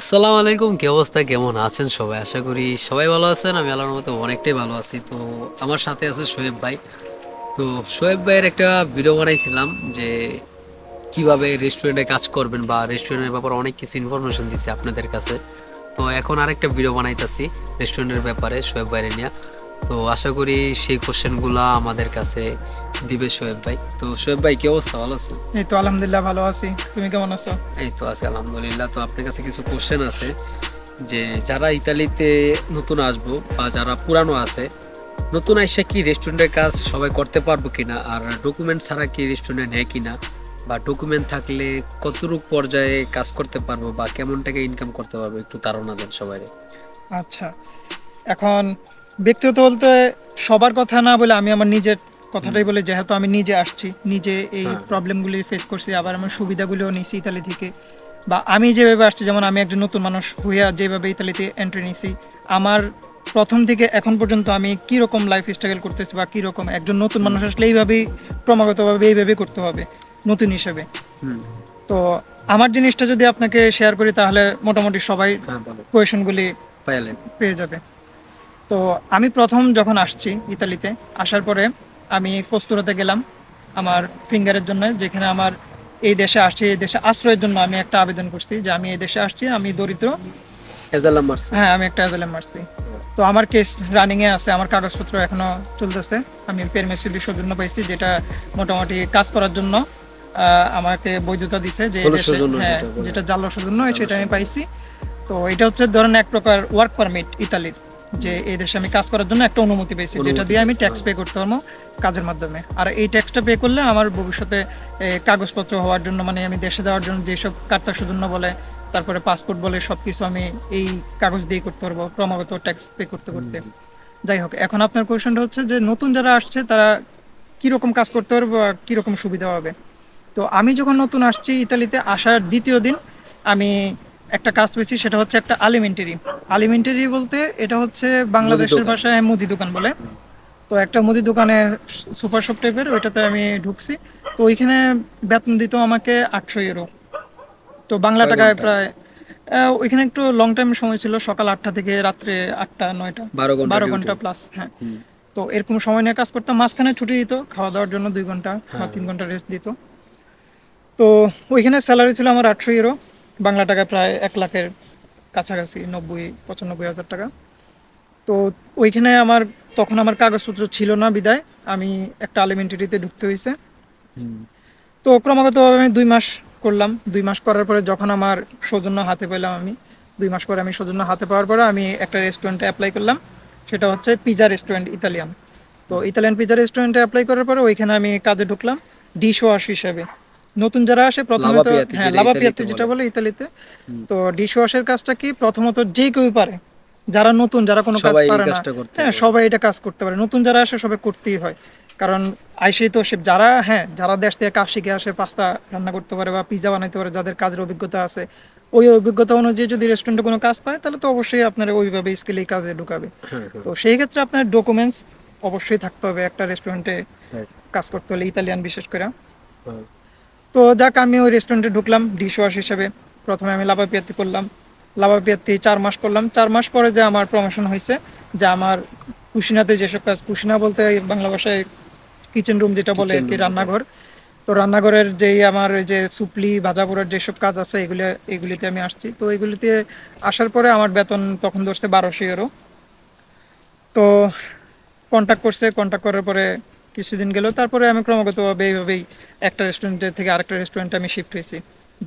আসসালামু আলাইকুম, কি অবস্থা? কেমন আছেন সবাই? আশা করি সবাই ভালো আছেন। আমি আল্লাহর মতো অনেকটাই ভালো আছি। তো আমার সাথে আছে শোয়েব ভাই। তো শোয়েব ভাইয়ের একটা ভিডিও বানাইছিলাম যে কীভাবে রেস্টুরেন্টে কাজ করবেন বা রেস্টুরেন্টের ব্যাপারে অনেক কিছু ইনফরমেশন দিছি আপনাদের কাছে। তো এখন আরেকটা ভিডিও বানাইতেছি রেস্টুরেন্টের ব্যাপারে শোয়েব ভাইয়ের নিয়ে। তো আশা করি সেই কোশ্চেনগুলো আমাদের কাছে দিবে শোয়েব ভাই। তো শোয়েব ভাই কি অবস্থা? ভালো আছো এই তো আলহামদুলিল্লাহ ভালো আছি। তুমি কেমন আছো? এই তো আছি আলহামদুলিল্লাহ। তো আপনার কাছে কিছু কোশ্চেন আছে যে যারা ইতালিতে নতুন আসব বা যারা পুরানো আছে নতুন আইসা কি রেস্টুরেন্টের কাজ সবাই করতে পারব কিনা? আর ডকুমেন্ট ছাড়া কি রেস্টুরেন্ট নেয় কিনা? বা ডকুমেন্ট থাকলে কতটুক পর্যায়ে কাজ করতে পারব বা কেমন টাকা ইনকাম করতে পারব? একটু ধারণা দেন সবাই। আচ্ছা। এখন ব্যক্তিগত বলতে সবার কথা না বলে আমি আমার নিজের কথাটাই বলে যেহেতু আমি নিজে আসছি নিজে এই হ্যাঁ। প্রবলেমগুলি ফেস করছি আবার আমার সুবিধাগুলিও নিছি ইতালি থেকে। বা আমি যেভাবে আসছি যেমন আমি একজন নতুন মানুষ হইয়া যেভাবে ইতালিতে এন্ট্রি নিছি আমার প্রথম থেকে এখন পর্যন্ত আমি কি রকম লাইফ স্ট্রাগল করতেছি বা কি রকম একজন নতুন মানুষ আসলে এইভাবেই ক্রমাগতভাবে এইভাবে করতে হবে নতুন হিসেবে। তো আমার জিনিসটা যদি আপনাকে শেয়ার করি তাহলে মোটামুটি সবাই হ্যাঁ কোয়েশনগুলি পেয়ে যাবে। তো আমি প্রথম যখন আসছি ইতালিতে আসার পরে আমি কস্তুরাতে গেলাম আমার ফিঙ্গারের জন্য যেখানে আমার এই দেশে আসছি এই দেশে আশ্রয়ের জন্য আমি একটা আবেদন করছি যে আমি এই দেশে আসছি আমি দরিদ্র। হ্যাঁ আমি একটা অ্যাজালেম মারছি তো আমার কেস রানিংয়ে আছে আমার কাগজপত্র এখনও চলতেছে। আমি পেরমেসিলি সৌজন্য পাইছি যেটা মোটামুটি কাজ করার জন্য আমাকে বৈধতা দিছে যে হ্যাঁ যেটা জাল সৌজন্য সেটা আমি পাইছি। তো এটা হচ্ছে ধরেন এক প্রকার ওয়ার্ক পারমিট ইতালির। যে এই দেশে আমি কাজ করার জন্য একটা অনুমতি পেয়েছি যেটা দিয়ে আমি ট্যাক্স। পে করতে পারব কাজের মাধ্যমে। আর এই ট্যাক্সটা পে করলে আমার ভবিষ্যতে কাগজপত্র হওয়ার জন্য মানে আমি দেশে যাওয়ার জন্য যেসব কার্তা সৌজন্য বলে তারপরে পাসপোর্ট বলে সব কিছু আমি এই কাগজ দিয়ে করতে পারব ক্রমাগত ট্যাক্স পে করতে করতে। যাই হোক এখন আপনার কোয়েশনটা হচ্ছে যে নতুন যারা আসছে তারা কীরকম কাজ করতে পারবে বা কীরকম সুবিধা হবে? তো আমি যখন নতুন আসছি ইতালিতে আসার দ্বিতীয় দিন আমি একটা কাজ পেয়েছি সেটা হচ্ছে একটা আলিমেন্টারি আলিমেন্টারি বলতে এটা হচ্ছে বাংলাদেশের ভাষায় মুদি দোকান বলে। তো একটা মুদি দোকানে সুপার শপ টাইপের ওইটাতে আমি ঢুকছি। তো ওইখানে বেতন দিত আমাকে আটশো ইউরো। তো বাংলা টাকায় প্রায় ওইখানে একটু লং টাইম সময় ছিল সকাল আটটা থেকে রাত্রে আটটা নয়টা। বারো ঘণ্টা প্লাস হ্যাঁ। তো এরকম সময় নিয়ে কাজ করতাম। মাঝখানে ছুটি দিত খাওয়া দাওয়ার জন্য দুই ঘণ্টা বা হ্যাঁ। তিন ঘণ্টা রেস্ট দিত। তো ওইখানে স্যালারি ছিল আমার আটশো ইউরো। বাংলা টাকায় প্রায় এক লাখের কাছাকাছি নব্বই পঁচানব্বই হাজার টাকা। তো ওইখানে আমার তখন আমার কাগজপত্র ছিল না বিদায় আমি একটা আলিমেন্টারিতে ঢুকতে হয়েছে তো ক্রমাগতভাবে আমি দুই মাস করলাম। দুই মাস করার পরে যখন আমার সৌজন্য হাতে পেলাম আমি দুই মাস পরে আমি সৌজন্য হাতে পাওয়ার পরে আমি একটা রেস্টুরেন্টে অ্যাপ্লাই করলাম। সেটা হচ্ছে পিজা রেস্টুরেন্ট ইতালিয়ান তো ইতালিয়ান পিজা রেস্টুরেন্টে অ্যাপ্লাই করার পরে ওইখানে আমি কাজে ঢুকলাম ডিশ ওয়াশ হিসেবে। নতুন যারা আসে প্রথমত হ্যাঁ লাভাপিয়াতে যেটা বলে। ইতালিতে তো ডিশ ওয়াশের কাজটা কি প্রথমত যে কেউ পারে যারা নতুন যারা কোনো কাজ পারে না হ্যাঁ সবাই এটা কাজ করতে পারে নতুন যারা আসে সবাই করতেই হয় কারণ আইসেই তো সে যারা হ্যাঁ যারা দেশ থেকে কাজ শিখে আসে পাস্তা রান্না করতে পারে বা পিজা বানাইতে পারে যাদের কাজের অভিজ্ঞতা আছে ওই অভিজ্ঞতা অনুযায়ী যদি রেস্টুরেন্টে কোনো কাজ পায় তাহলে তো অবশ্যই আপনার ওইভাবে স্কিলেই কাজে ঢুকাবে হ্যাঁ, হ্যাঁ। তো সেই ক্ষেত্রে আপনার ডকুমেন্টস অবশ্যই থাকতে হবে একটা রেস্টুরেন্টে Right. কাজ করতে হলে ইতালিয়ান বিশেষ করে হ্যাঁ। তো যাক আমি ওই রেস্টুরেন্টে ঢুকলাম ডিশ ওয়াশ হিসেবে। প্রথমে আমি লাভাপিয়াতি করলাম। লাভাপিয়াতি চার মাস করলাম। চার মাস পরে যে আমার প্রমোশন হয়েছে যে আমার কুশিনাতে যেসব কাজ কুশিনা বলতে বাংলা ভাষায় কিচেন রুম যেটা বলে আর কি রান্নাঘর। তো রান্নাঘরের যেই আমার ওই যে সুপলি ভাজা পোড়ার যেসব কাজ আছে এগুলি এগুলিতে আমি আসছি। তো এগুলিতে আসার পরে আমার বেতন তখন ধরছে বারোশো ইউরো তো কন্ট্যাক্ট করছে কন্ট্যাক্ট করার পরে কিছুদিন গেল তারপরে আমি ক্রমাগতভাবে এইভাবেই একটা রেস্টুরেন্টের থেকে আরেকটা রেস্টুরেন্টে আমি শিফট হয়েছি।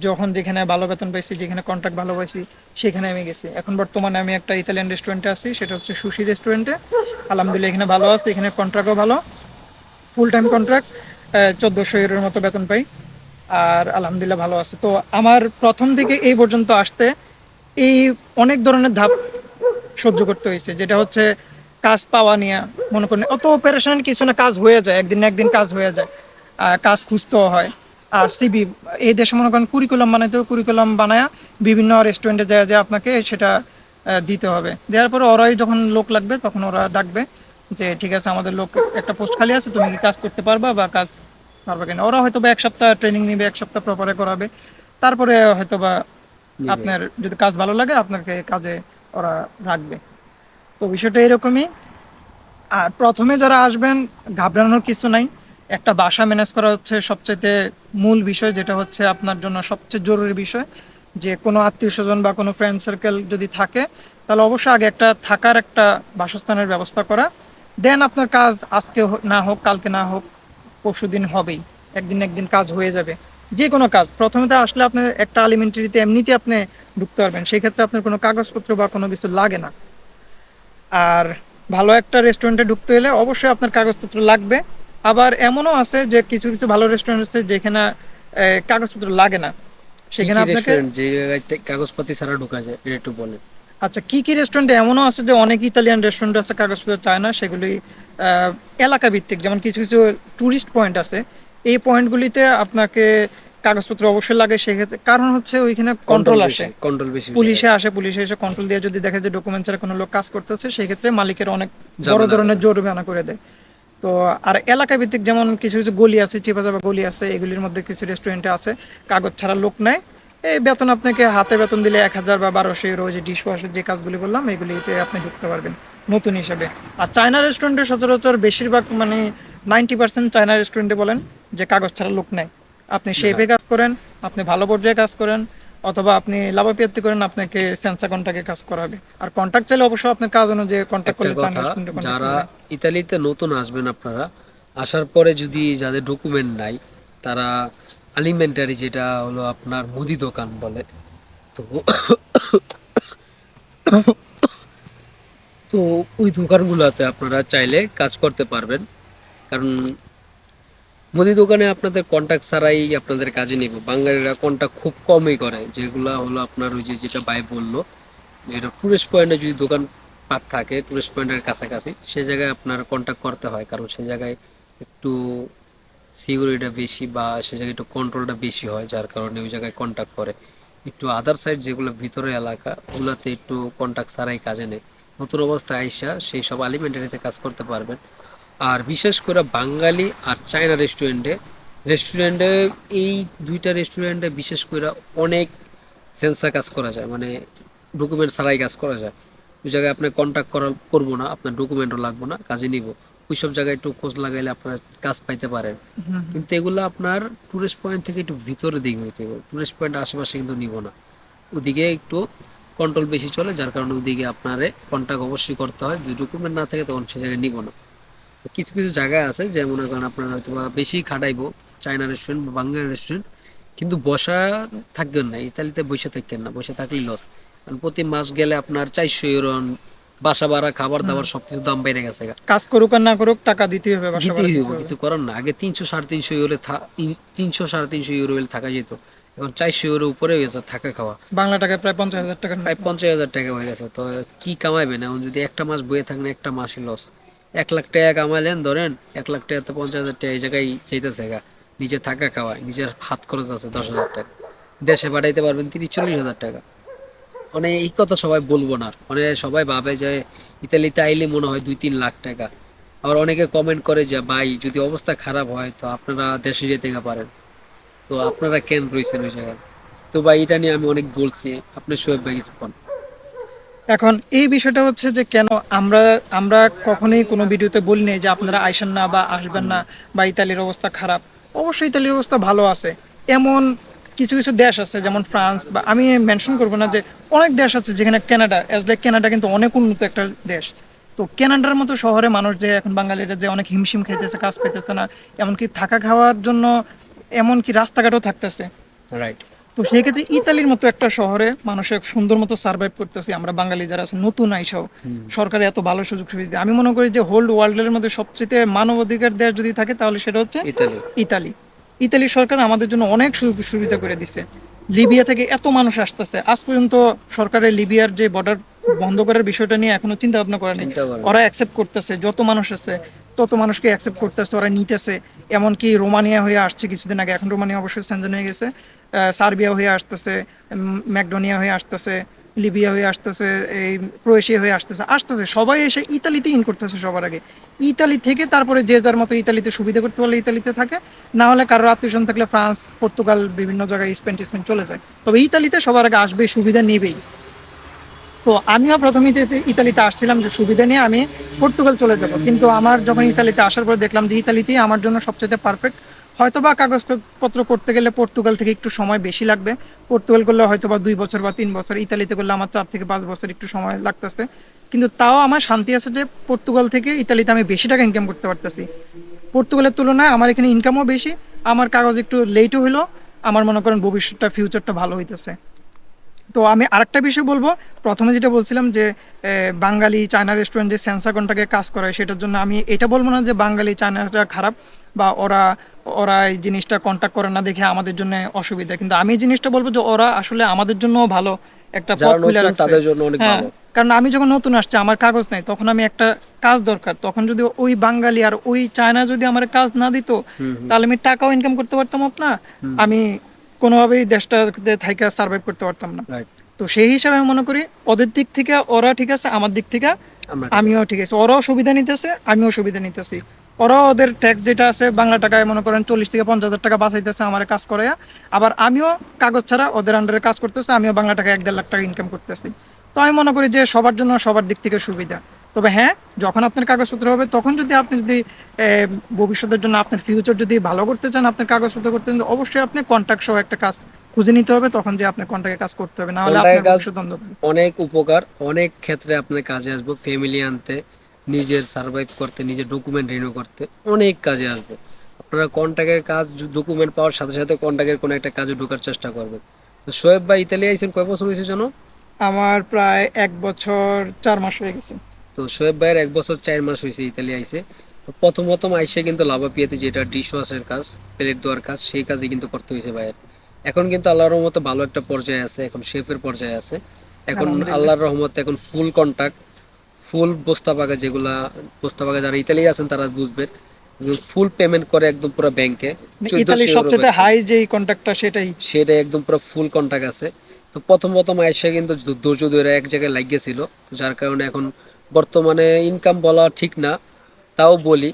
যখন যেখানে ভালো বেতন পাইছি, যেখানে কন্ট্যাক্ট ভালো পাইছি, সেখানে আমি গেছি। এখন বর্তমানে আমি একটা ইতালিয়ান রেস্টুরেন্টে আছি, সেটা হচ্ছে সুশি রেস্টুরেন্টে আলহামদুলিল্লাহ, এখানে ভালো আছে, এখানে কন্ট্রাক্টও ভালো। ফুল টাইম কন্ট্রাক্ট চোদ্দোশো ইউরোর মতো বেতন পাই। আর আলহামদুলিল্লাহ ভালো আছে। তো আমার প্রথম থেকে এই পর্যন্ত আসতে এই অনেক ধরনের ধাপ সহ্য করতে হয়েছে। যেটা হচ্ছে কাজ পাওয়া নিয়ে মনে করেন অত অপারেশন কিছু না কাজ হয়ে যায় একদিন না একদিন কাজ হয়ে যায় কাজ খুঁজতেও হয়। আর সিবি এই দেশে মনে করেন কুরিকুলাম বানাইতেও কুরিকুলাম বানায় বিভিন্ন রেস্টুরেন্টে যায় যে আপনাকে সেটা দিতে হবে। দেওয়ার পরে ওরাই যখন লোক লাগবে তখন ওরা ডাকবে যে ঠিক আছে আমাদের লোক একটা পোস্ট খালি আছে তুমি কাজ করতে পারবা বা কাজ পারবে কিনা? ওরা হয়তো বা এক সপ্তাহ ট্রেনিং নিবে এক সপ্তাহ প্রপারে করাবে। তারপরে হয়তো বা আপনার যদি কাজ ভালো লাগে আপনাকে কাজে ওরা রাখবে। তো বিষয়টা এরকমই। আর প্রথমে যারা আসবেন, ঘাবড়ানোর কিছু নাই। একটা বাসা ম্যানেজ করা হচ্ছে সবচেয়ে মূল বিষয়, যেটা হচ্ছে আপনার জন্য সবচেয়ে জরুরি বিষয়। যে কোনো আত্মীয় স্বজন বা কোনো ফ্রেন্ড সার্কেল যদি থাকে, তাহলে অবশ্যই আগে একটা থাকার একটা বাসস্থানের ব্যবস্থা করা। দেন আপনার কাজ আজকে না হোক, কালকে না হোক, পরশু দিন হবেই। একদিন একদিন কাজ হয়ে যাবে। যে কোনো কাজ। প্রথমে তো আসলে আপনার একটা আলিমেন্টারিতে এমনিতে আপনি ঢুকতে পারবেন। সেই ক্ষেত্রে আপনার কোনো কাগজপত্র বা কোনো কিছু লাগে না। আর ভালো একটা রেস্টুরেন্টে ঢুকতে হলে অবশ্যই আপনার কাগজপত্র লাগবে। আবার এমনও আছে যে কিছু কিছু ভালো রেস্টুরেন্ট আছে যেখানে কাগজপত্র লাগে না। সেখানে আপনাকে যে জায়গায় তে- কাগজপাতি ছাড়া ঢোকা যায় এটা একটু বলেন। আচ্ছা কি কি রেস্টুরেন্টে এমনও আছে যে অনেক ইতালিয়ান রেস্টুরেন্ট আছে কাগজপত্র চায় না সেগুলি আহ, এলাকা ভিত্তিক যেমন কিছু কিছু ট্যুরিস্ট পয়েন্ট আছে। এই পয়েন্টগুলিতে আপনাকে কাগজপত্র অবশ্যই লাগে সেক্ষেত্রে কারণ হচ্ছে ওইখানে কন্ট্রোল আসে। কন্ট্রোল বেশি পুলিশে আসে পুলিশে এসে কন্ট্রোল দিয়ে যদি দেখে যে ডকুমেন্ট ছাড়া কোনো লোক কাজ করতেছে সেই ক্ষেত্রে মালিকের অনেক বড় ধরনের জরিমানা করে দেয়। তো আর এলাকা ভিত্তিক যেমন কিছু কিছু গলি আছে চিপা চাপা গলি আছে এগুলির মধ্যে কিছু রেস্টুরেন্টে আছে কাগজ ছাড়া লোক নেয় এই বেতন আপনাকে হাতে বেতন দিলে এক হাজার বা বারোশো ইউরো যে ডিশ ওয়াশের যে কাজগুলি বললাম এগুলিতে আপনি ঢুকতে পারবেন নতুন হিসেবে। আর চায়না রেস্টুরেন্টে সচরাচর বেশিরভাগ মানে নাইনটি পার্সেন্ট চায়না রেস্টুরেন্টে বলেন যে কাগজ ছাড়া লোক নেয় আপনি শেপে কাজ করেন আপনি ভালো পর্যায়ে কাজ করেন অথবা আপনি লাভাপ্রাপ্তি করেন আপনাকে সেন্সা কন্ট্যাক্টে কাজ করাবে। আর কন্ট্যাক্ট চাইলে অবশ্যই আপনার কাজ অনুযায়ী কন্ট্যাক্ট একটা করলে যারা ইতালিতে নতুন আসবেন আপনারা আসার পরে যদি যাদের ডকুমেন্ট নাই তারা আলিমেন্টারি যেটা হলো আপনার মুদি দোকান বলে তো তো ওই দোকানগুলোতে আপনারা চাইলে কাজ করতে পারবেন। কারণ মুদি দোকানে আপনাদের কন্ট্যাক্ট ছাড়াই আপনাদের কাজে নিব। বাঙালিরা কন্ট্যাক্ট খুব কমই করে, যেগুলো হলো আপনার ওই যে যেটা ভাই বলল, যেটা টুরিস্ট পয়েন্টে যদি দোকান পাট থাকে টুরিস্ট পয়েন্টের কাছাকাছি, সে জায়গায় আপনার কন্ট্যাক্ট করতে হয়। কারণ সে জায়গায় একটু সিকিউরিটিটা বেশি বা সে জায়গায় একটু কন্ট্রোলটা বেশি হয়, যার কারণে ওই জায়গায় কন্ট্যাক্ট করে। একটু আদার সাইড যেগুলো ভিতরের এলাকা, ওগুলোতে একটু কন্ট্যাক্ট ছাড়াই কাজে নেয়। নতুন অবস্থায় আইসা সেই সব আলিমেন্টারিতে কাজ করতে পারবেন। আর বিশেষ করে বাঙালি আর চায়না রেস্টুরেন্টে রেস্টুরেন্টে এই দুইটা রেস্টুরেন্টে বিশেষ করে অনেক সেন্সা কাজ করা যায় মানে ডকুমেন্ট ছাড়াই কাজ করা যায়। ওই জায়গায় আপনার কন্ট্যাক্ট করা করব না আপনার ডকুমেন্টও লাগবে না কাজে নিব। ওই সব জায়গায় একটু খোঁজ লাগাইলে আপনার কাজ পাইতে পারেন। কিন্তু এগুলো আপনার টুরিস্ট পয়েন্ট থেকে একটু ভিতরের দিকে হইতে হবে। টুরিস্ট পয়েন্ট আশেপাশে কিন্তু নিব না। ওদিকে একটু কন্ট্রোল বেশি চলে যার কারণে ওদিকে আপনারে কন্ট্যাক্ট অবশ্যই করতে হয়। যদি ডকুমেন্ট না থাকে তখন সে জায়গায় নিব না। কিছু কিছু জায়গা আছে যে মনে করেন আপনার হয়তো বা বেশি খাটাইবো চায়না রেস্টুরেন্ট বা বাঙালি রেস্টুরেন্ট কিন্তু বসা থাকবেন না ইতালিতে বসে থাকবেন না বসে থাকলেই লস কারণ প্রতি মাস গেলে আপনার চারশো ইউরো বাসা ভাড়া খাবার দাবার সবকিছু দাম বেড়ে গেছে। কাজ করুক আর না করুক টাকা দিতেই হবে দিতেই হবে। কিছু করার না। আগে তিনশো সাড়ে তিনশো ইউরো তিনশো সাড়ে তিনশো ইউরো হলে থাকা যেত। এখন চারশো ইউরো উপরে হয়ে গেছে থাকা খাওয়া। বাংলা টাকায় প্রায় পঞ্চাশ হাজার টাকা প্রায় পঞ্চাশ হাজার টাকা হয়ে গেছে। তো কি কামাইবেন? এখন যদি একটা মাস বয়ে থাকেন একটা মাসই লস এক লাখ টাকা কামাইলেন, ধরেন এক লাখ টাকা তো পঞ্চাশ হাজার টাকা এই জায়গায় চাইতেছে গা। নিজে থাকা খাওয়ায়, নিজের হাত খরচ আছে দশ হাজার টাকা। দেশে পাঠাইতে পারবেন তিরিশ চল্লিশ হাজার টাকা। মানে এই কথা সবাই বলব না। মানে সবাই ভাবে যে ইতালিতে আইলে মনে হয় দুই তিন লাখ টাকা। আবার অনেকে কমেন্ট করে যে, ভাই, যদি অবস্থা খারাপ হয় তো আপনারা দেশে যেতে পারেন। তো আপনারা কেন রয়েছেন ওই জায়গায়? তো ভাই, এটা নিয়ে আমি অনেক বলছি। আপনি শোয়েব ভাই কিছু বলেন। এখন এই বিষয়টা হচ্ছে যে কেন আমরা আমরা কখনোই কোনো ভিডিওতে বলিনি যে আপনারা আইসেন না বা আসবেন না বা ইতালির অবস্থা খারাপ। অবশ্যই ইতালির অবস্থা ভালো আছে। এমন কিছু কিছু দেশ আছে যেমন ফ্রান্স বা আমি মেনশন করব না যে অনেক দেশ আছে যেখানে কানাডা অ্যাজ লাইক কানাডা কিন্তু অনেক উন্নত একটা দেশ। তো কানাডার মতো শহরে মানুষ যে এখন বাঙালিরা যে অনেক হিমশিম খাইতেছে, কাজ পেতেছে না, এমনকি থাকা খাওয়ার জন্য এমনকি রাস্তাঘাটও থাকতেছে। রাইট তো সেই ক্ষেত্রে ইতালির মতো একটা শহরে মানুষের সুন্দর মতো সার্ভাইভ করতেছি আমরা বাঙালি যারা আছে নতুন আইসাও। সরকারে এত ভালো সুযোগ সুবিধা আমি মনে করি যে হোল্ড ওয়ার্ল্ডের মধ্যে সবচেয়ে মানবাধিকার দেশ যদি থাকে তাহলে সেটা হচ্ছে ইতালি। ইতালি। ইতালি সরকার আমাদের জন্য অনেক সুযোগ সুবিধা করে দিছে। লিবিয়া থেকে এত মানুষ আসতেছে। আজ পর্যন্ত সরকারের লিবিয়ার যে বর্ডার বন্ধ করার বিষয়টা নিয়ে এখনও চিন্তা ভাবনা করে নেই। করেন ওরা অ্যাকসেপ্ট করতেছে যত মানুষ আছে তত মানুষকে অ্যাকসেপ্ট করতেছে ওরা নিতেছে। এমনকি রোমানিয়া হয়ে আসছে কিছুদিন আগে। এখন রোমানিয়া অবশ্যই সেঞ্জন হয়ে গেছে। সার্বিয়া হয়ে আসতেছে ম্যাকডোনিয়া হয়ে আসতেছে লিবিয়া হয়ে আসতেছে এই ক্রোয়েশিয়া হয়ে আসতেছে আসতেছে। সবাই এসে ইতালিতে ইন করতেছে সবার আগে। ইতালি থেকে তারপরে যে যার মতো ইতালিতে সুবিধা করতে পারলে ইতালিতে থাকে। না হলে কারোর আত্মীয় থাকলে ফ্রান্স পর্তুগাল বিভিন্ন জায়গায় স্পেন টিসপেন চলে যায়। তবে ইতালিতে সবার আগে আসবে সুবিধা নেবেই। তো আমিও প্রথমে ইতালিতে- আসছিলাম যে সুবিধা নিয়ে আমি পর্তুগাল চলে যাব। কিন্তু আমার যখন ইতালিতে আসার পর দেখলাম যে ইতালিতেই আমার জন্য সবচেয়ে পারফেক্ট হয়তোবা কাগজপত্র করতে গেলে পর্তুগাল থেকে একটু সময় বেশি লাগবে। পর্তুগাল করলে হয়তোবা দুই বছর বা তিন বছর, ইতালিতে করলে আমার চার থেকে পাঁচ বছর একটু সময় লাগতেছে। কিন্তু তাও আমার শান্তি আছে যে পর্তুগাল থেকে ইতালিতে আমি বেশি টাকা ইনকাম করতে পারতেছি। পর্তুগালের তুলনায় আমার এখানে ইনকামও বেশি, আমার কাগজ একটু লেটও হলো আমার মনে করেন ভবিষ্যৎটা ফিউচারটা ভালো হইতেছে। তো আমি আরেকটা বিষয় বলব। প্রথমে যেটা বলছিলাম যে বাঙালি চায়না রেস্টুরেন্ট যে সেন্সাগনটাকে কাজ করায় সেটার জন্য আমি এটা বলব না যে বাঙালি চায়নাটা খারাপ বা ওরা ওরা এই জিনিসটা কন্ট্যাক্ট করে না দেখে আমাদের জন্য অসুবিধা। কিন্তু আমি জিনিসটা বলব যে ওরা আসলে আমাদের জন্য ভালো একটা পথ খুলে রাখছে। হ্যাঁ কারণ আমি যখন নতুন আসছি আমার কাগজ নাই তখন আমি একটা কাজ দরকার। তখন যদি ওই বাঙালি আর ওই চায়না যদি আমার কাজ না দিত। তাহলে আমি টাকাও ইনকাম করতে পারতাম না আমি কোনোভাবেই দেশটাতে থাইকা সার্ভাইভ করতে পারতাম না। তো সেই হিসাবে আমি মনে করি ওদের দিক থেকে ওরা ঠিক আছে আমার দিক থেকে আমিও ঠিক আছে। ওরাও সুবিধা নিতেছে আমিও সুবিধা নিতেছি। ওরাও ওদের ট্যাক্স যেটা আছে বাংলা টাকায় মনে করেন চল্লিশ থেকে পঞ্চাশ হাজার টাকা বাঁচাইতেছে আমার কাজ করে। আবার আমিও কাগজ ছাড়া ওদের আন্ডারে কাজ করতেছে আমিও বাংলা টাকায় এক দেড় লাখ টাকা ইনকাম করতেছি। তো আমি মনে করি যে সবার জন্য সবার দিক থেকে সুবিধা। তবে হ্যাঁ যখন আপনার কাগজপত্র হবে তখন যদি আপনি যদি ভবিষ্যতের জন্য আপনার ফিউচার যদি ভালো করতে চান আপনার কাগজপত্র করতে চান অবশ্যই আপনি কন্ট্যাক্ট সহ একটা কাজ খুঁজে নিতে হবে তখন যে আপনার কন্ট্যাক্টে কাজ করতে হবে। না হলে আপনার ভবিষ্যৎ অনেক উপকার অনেক ক্ষেত্রে আপনার কাজে আসব ফ্যামিলি আনতে নিজের সার্ভাইভ করতে নিজের ডকুমেন্ট রিনিউ করতে অনেক কাজে আসবে। আপনারা কন্ট্যাক্টের কাজ ডকুমেন্ট পাওয়ার সাথে সাথে কন্ট্যাক্টের কোনো একটা কাজে ঢোকার চেষ্টা করবেন। তো শোয়েব ভাই ইতালি আইসেন কয় বছর হয়েছে জানো? আমার প্রায় এক বছর চার মাস হয়ে গেছে। তো শোয়েব ভাইয়ের এক বছর চার মাস হয়েছে ইতালি আইসে তো প্রথম প্রথম আইসে কিন্তু লাভাপিয়াতে যেটা ডিশ ওয়াশের কাজ প্লেট দেওয়ার কাজ সেই কাজই কিন্তু করতে হয়েছে ভাইয়ের। এখন কিন্তু আল্লাহর রহমতে ভালো একটা পর্যায়ে আছে এখন শেফের পর্যায়ে আছে। এখন আল্লাহর রহমতে এখন ফুল কন্টাক্ট ফুল বস্তা বাগা যেগুলা বস্তা বাগা যারা ইতালি আছেন তারা বুঝবেন ফুল পেমেন্ট করে একদম পুরো ব্যাংকে ইতালির সবচেয়ে হাই যে কন্ট্যাক্টটা সেটাই? সেটা একদম পুরো ফুল কন্টাক্ট আছে। তো প্রথম প্রথম আইসা কিন্তু ধৈর্য ধরে এক জায়গায় লাগিয়েছিল। যার কারণে এখন বর্তমানে ইনকাম বলা ঠিক না, তাও বলি,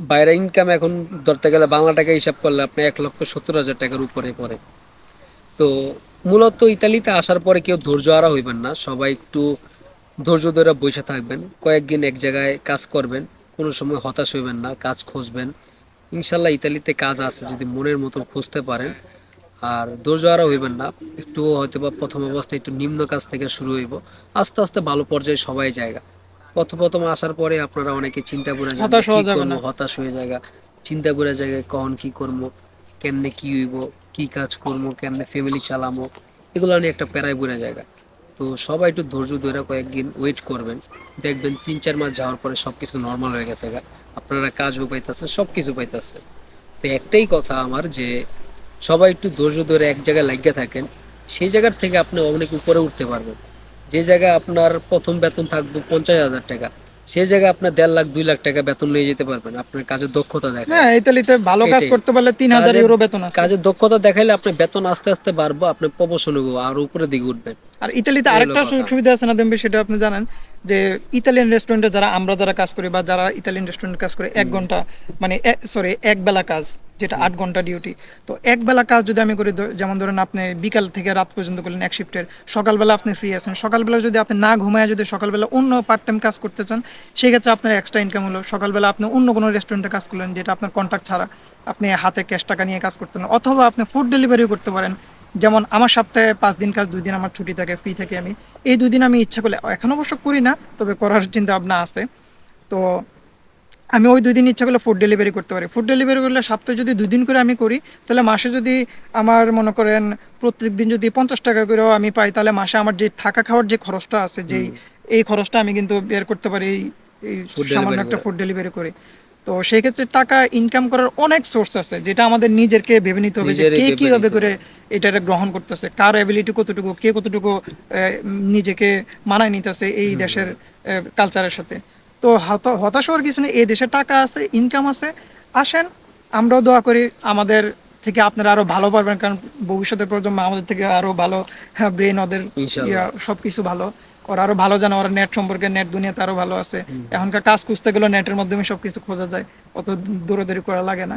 বাইরে ইনকাম এখন ধরতে গেলে বাংলা টাকা হিসাব করলে আপনি এক লক্ষ সত্তর হাজার টাকার উপরে পড়ে। তো মূলত ইতালিতে আসার পরে কেউ ধৈর্য হারা হইবেন না, সবাই একটু ধৈর্য ধরে বসে থাকবেন, কয়েকদিন এক জায়গায় কাজ করবেন, কোনো সময় হতাশ হইবেন না, কাজ খুঁজবেন। ইনশাল্লাহ ইতালিতে কাজ আছে যদি মনের মতো খুঁজতে পারেন। আর ধৈর্য হারা হইবেন না। একটু হয়তো বা প্রথম অবস্থায় একটু নিম্ন কাজ থেকে শুরু হইব। আস্তে আস্তে ভালো পর্যায়ে সবাই জায়গা প্রথম প্রথম আসার পরে আপনারা অনেকে চিন্তা করে হতাশ হয়ে জায়গা চিন্তা করে জায়গায় কখন কি করব কেমনে কি হইব কি কাজ করব কেমনে ফ্যামিলি চালামো এগুলো নিয়ে একটা প্যারায় বুড়ে জায়গা তো সবাই একটু ধৈর্য ধরে কয়েকদিন ওয়েট করবেন। দেখবেন তিন চার মাস যাওয়ার পরে সব কিছু নর্মাল হয়ে গেছে। আপনারা কাজও পাইতেছে সব কিছু পাইতেছে তো একটাই কথা আমার যে সবাই একটু ধৈর্য ধরে এক জায়গায় লাগিয়ে থাকেন সেই জায়গার থেকে আপনি অনেক উপরে উঠতে পারবেন। যে জায়গায় আপনার প্রথম বেতন থাকবে পঞ্চাশ হাজার টাকা সেই জায়গায় আপনার দেড় লাখ দুই লাখ টাকা বেতন নিয়ে যেতে পারবেন আপনার কাজের দক্ষতা দেখা হ্যাঁ ইতালিতে ভালো কাজ করতে পারলে তিন হাজার কাজের- ইউরো বেতন আছে। কাজের দক্ষতা দেখাইলে আপনি বেতন আস্তে আস্তে বাড়বো আপনি প্রমোশন হব আর উপরে দিকে উঠবেন। আর ইতালিতে আরেকটা সুযোগ সুবিধা আছে না দেমবি সেটা আপনি জানেন যে ইতালিয়ান রেস্টুরেন্টে যারা আমরা যারা কাজ করি বা যারা ইতালিয়ান রেস্টুরেন্টে কাজ করে এক ঘণ্টা মানে সরি এক বেলা কাজ যেটা আট ঘণ্টা ডিউটি তো এক বেলা কাজ যদি আমি করি যেমন ধরেন আপনি বিকাল থেকে রাত পর্যন্ত করলেন এক শিফটের সকালবেলা আপনি ফ্রি আছেন সকালবেলা যদি আপনি না ঘুমায় যদি সকালবেলা অন্য পার্ট টাইম কাজ করতে চান সেই ক্ষেত্রে আপনার এক্সট্রা ইনকাম হলো। সকালবেলা আপনি অন্য কোনো রেস্টুরেন্টে কাজ করলেন যেটা আপনার কন্ট্যাক্ট ছাড়া আপনি হাতে ক্যাশ টাকা নিয়ে কাজ করতেন অথবা আপনি ফুড ডেলিভারিও করতে পারেন। যেমন আমার সপ্তাহে পাঁচ দিন কাজ দুই দিন আমার ছুটি থাকে ফ্রি থাকে আমি। এই দুই দিন আমি ইচ্ছা করলে এখন অবশ্য করি না তবে করার চিন্তা ভাবনা আছে। তো আমি ওই দুই দিন ইচ্ছা করলে ফুড ডেলিভারি করতে পারি। ফুড ডেলিভারি করলে সপ্তাহে যদি দুই দিন করে আমি করি তাহলে মাসে যদি আমার মনে করেন প্রত্যেক দিন যদি পঞ্চাশ টাকা করেও আমি পাই তাহলে মাসে আমার যে থাকা খাওয়ার যে খরচটা আছে যেই এই খরচটা আমি কিন্তু বের করতে পারি এই এই সামান্য একটা ফুড ডেলিভারি করে। তো সেই ক্ষেত্রে টাকা ইনকাম করার অনেক সোর্স আছে যেটা আমাদের নিজেরকে ভেবে নিতে হবে যে কে ভেবে কীভাবে করে এটা গ্রহণ করতেছে কার অ্যাবিলিটি কতটুকু কে কতটুকু নিজেকে মানায় নিতেছে এই দেশের কালচারের সাথে। তো হতাশ হওয়ার কিছু নেই এই দেশে টাকা আছে ইনকাম আছে। আসেন আমরাও দোয়া করি আমাদের থেকে আপনারা আরও ভালো পারবেন কারণ ভবিষ্যতের প্রজন্ম আমাদের থেকে আরও ভালো ব্রেন ওদের ইনশাল্লাহ। ইয়া, সবকিছু ভালো। ওরা আরও ভালো জানে ওরা নেট সম্পর্কে নেট দুনিয়াতে আরও ভালো আছে। এখনকার কাজ খুঁজতে গেলে নেটের মাধ্যমে সবকিছু খোঁজা যায় অত দৌড়াদৌড়ি করা লাগে না।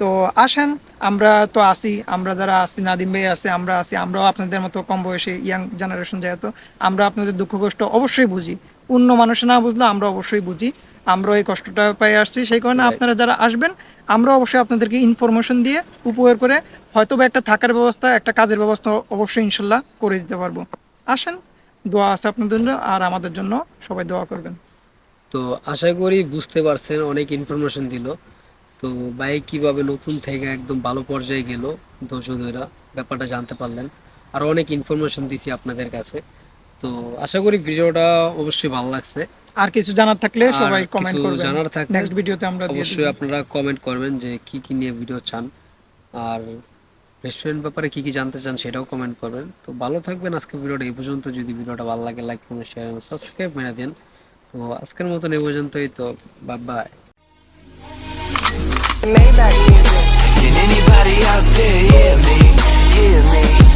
তো আসেন আমরা তো আসি আমরা যারা আছি নাদিম ভাই আছে আমরা আছি আমরাও আপনাদের মতো কম বয়সী ইয়াং জেনারেশন যেহেতু আমরা আপনাদের দুঃখ কষ্ট অবশ্যই বুঝি। অন্য মানুষ না বুঝলে আমরা অবশ্যই বুঝি। আমরা এই কষ্টটা পাই আসছি সেই কারণে আপনারা যারা আসবেন আমরা অবশ্যই আপনাদেরকে ইনফরমেশন দিয়ে উপকার করে হয়তো বা একটা থাকার ব্যবস্থা একটা কাজের ব্যবস্থা অবশ্যই ইনশাল্লাহ করে দিতে পারব। আসেন দোয়া আছে আপনাদের জন্য আর আমাদের জন্য সবাই দোয়া করবেন। তো আশা করি বুঝতে পারছেন অনেক ইনফরমেশন দিল। তো ভাই কীভাবে নতুন থেকে একদম ভালো পর্যায়ে গেল ধৈরা ব্যাপারটা জানতে পারলেন। আর অনেক ইনফরমেশন দিছি আপনাদের কাছে। তো আশা করি ভিডিওটা অবশ্যই ভালো লাগছে। আর কিছু জানার থাকলে সবাই কমেন্ট করবেন। জানার থাকলে নেক্সট ভিডিওতে আমরা অবশ্যই আপনারা কমেন্ট করবেন যে কি কি নিয়ে ভিডিও চান। আর রেস্টুরেন্ট ব্যাপারে কি কি জানতে চান সেটাও কমেন্ট করবেন তো ভালো থাকবেন আজকে ভিডিওটা এই পর্যন্ত যদি ভিডিওটা ভালো লাগে লাইক কমেন্ট শেয়ার সাবস্ক্রাইব মেরে দেন তো আজকের মতন এই পর্যন্তই তো bye bye Maybach music. Can anybody out there hear me? Hear me?